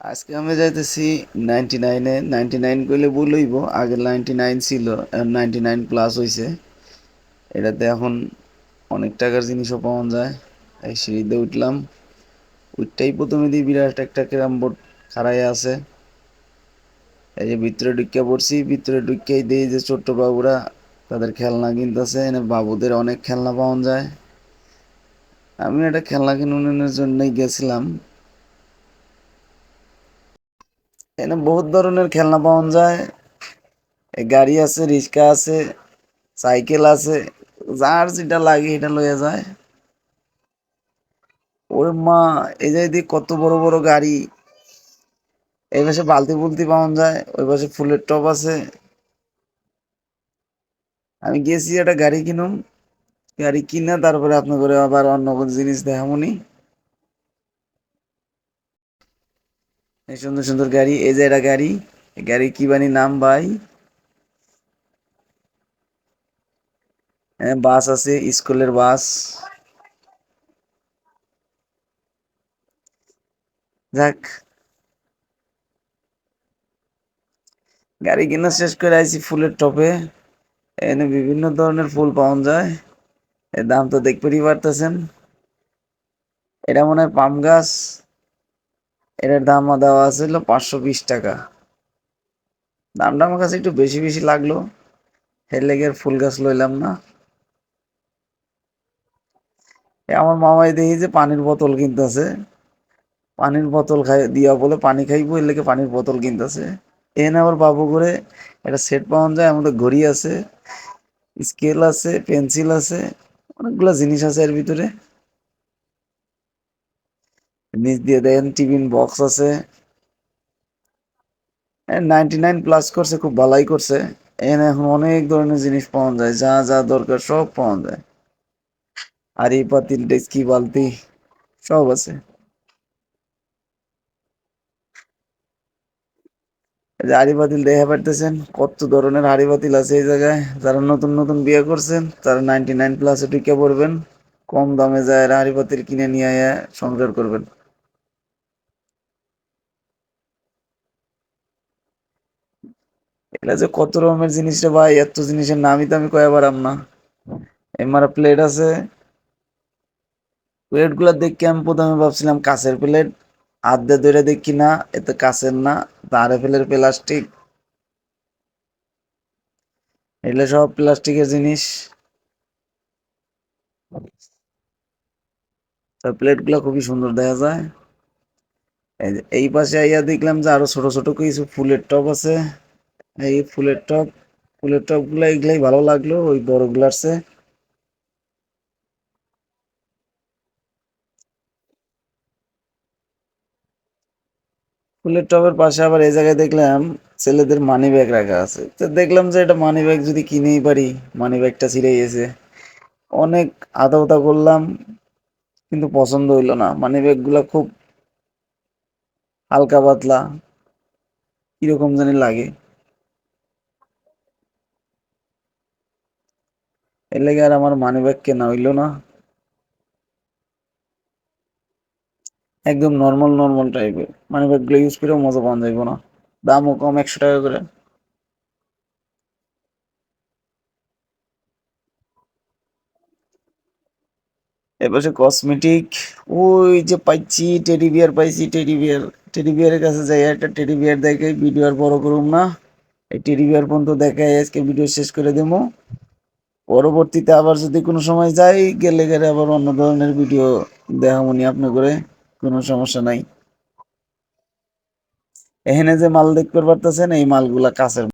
আজকে আমি যাইতেছি নাইনটি নাইনে নাইনটি নাইন করলে বলইব আগে নাইনটি নাইন ছিল নাইনটি নাইন প্লাস হয়েছে এটাতে এখন অনেক টাকার জিনিসও পাওয়া যায়। এই সিঁড়িতে উঠলাম। উঠটাই প্রথমে দিয়ে বিরাট একটা ক্যারাম বোর্ড খাড়াই আছে। এই যে ভিতরে ঢুকিয়া পড়ছি, ভিতরে ঢুকিয়াই দিয়ে যে ছোট্ট বাবুরা তাদের খেলনা কিনতেছে। এনে বাবুদের অনেক খেলনা পাওয়া যায়। আমি একটা খেলনা কিনুনের জন্যই গেছিলাম। এখানে বহুত ধরনের খেলনা পাওয়া যায়। গাড়ি আছে, রিক্সা আছে সাইকেল আছে যার যেটা লাগে এটা লইয়া যায়। ওর মা, এই যে কত বড় বড় গাড়ি, এই পাশে বালতি বুলতি পাওয়া যায়, ওই পাশে ফুলের টব আছে। আমি গেছি একটা গাড়ি কিনুম, গাড়ি কিনা তারপরে আপনাদের আবার অন্য কোনো জিনিস দেখামনি। সুন্দর সুন্দর গাড়ি, এই যে একটা গাড়ি গাড়ি কি বানি নাম ভাই? হ্যাঁ বাস আছে, স্কুলের বাস। যাক। গাড়ি কেনা শেষ করে আইছি ফুলের টপে। এখানে বিভিন্ন ধরনের ফুল পাওয়া যায়। এর দাম তো দেখতেই পারতেছেন। এটা মনে হয় পাম গাছ। এটার দাম দেওয়া ছিল পাঁচশো বিশ টাকা। দামটা আমার কাছে একটু বেশি বেশি লাগল। এর লেগে আর ফুল গাছ লইলাম না। আমার মামাই দেখি যে পানির বোতল কিনতেছে। পানির বোতল খাই, দিয়া বলে পানি খাইবো, এর লেগে পানির বোতল কিনতেছে। এনে আবার বাবু করে একটা সেট পাওয়া যায় আমাদের ঘড়ি আছে স্কেল আছে পেন্সিল আছে, অনেকগুলা জিনিস আছে এর ভিতরে। নিচ দিয়ে দেখেন টিফিন বক্স আছে। নাইনটি নাইন প্লাস করছে, খুব ভালাই করছে। এখানে এখন অনেক ধরনের জিনিস পাওয়া যায়, যা যা দরকার সব পাওয়া যায়। হাড়ি পাতিল, ডেস্কি, বালতি, সব আছে। হাড়ি পাতিল দেখা পারতেছেন, কত ধরনের হাড়ি পাতিল আছে এই জায়গায়। যারা নতুন নতুন বিয়ে করছেন, তারা নাইনটি নাইন প্লাসে ঢুকে পড়বেন। কম দামে যায় হাড়ি পাতিল কিনে নিয়ে সংসার করবেন। এটা যে কত রকমের জিনিস রে ভাই, এত জিনিসের নামই তো আমি কয়ে পারাম না। এমারা প্লেট আছে। প্লেটগুলা দেখে আমি প্রথমে ভাবছিলাম কাঁচের প্লেট দিয়ে ধরে দেখি না এতে কাঁচের না তারে ফেলের প্লাস্টিক এগুলো সব প্লাস্টিকের জিনিস। প্লেটগুলা খুবই সুন্দর দেখা যায়। এই এই পাশে আইয়া দেখলাম যে আরও ছোট ছোট কিছু ফুলের টব আছে। এই ফুলের টব ফুলের টবগুলা এগুলাই ভালো লাগল, ওই বড়গুলার চেয়ে ফুলের টবের পাশে আবার এই জায়গায় দেখলাম ছেলেদের মানি ব্যাগ রাখা আছে। তো দেখলাম যে এটা মানি ব্যাগ যদি কিনেই পারি মানি ব্যাগটা ছিঁড়ে গেছে। অনেক আদা উদা করলাম, কিন্তু পছন্দ হইল না। মানি ব্যাগগুলা খুব হালকা পাতলা, কীরকম জানি লাগে। এর লেগে আর আমার মানি ব্যাগ কেনা হইল না। একদম নর্মাল নর্মাল টাইপের মানি ব্যাগগুলো ইউজ করেও মজা পাওয়া যাইব না। দামও কম, একশো টাকা করে। এপাশে কসমেটিক ওই যে পাইছি টেডি বিয়ার পাইছি টেডি বিয়ার টেডি বিয়ারের কাছে যাই একটা টেডি বিয়ার দেখে ভিডিও আর বড় করুম না। এই টেডি বিয়ার পর্যন্ত দেখাই, আজকে ভিডিও শেষ করে দেবো। পরবর্তীতে আবার যদি কোনো সময় যাই, গেলে গেলে আবার অন্য ধরনের ভিডিও দেখামনি আপনি করে কোনো সমস্যা নাই। এখানে যে মাল দেখতে পারতেছেন, এই মালগুলা কাছের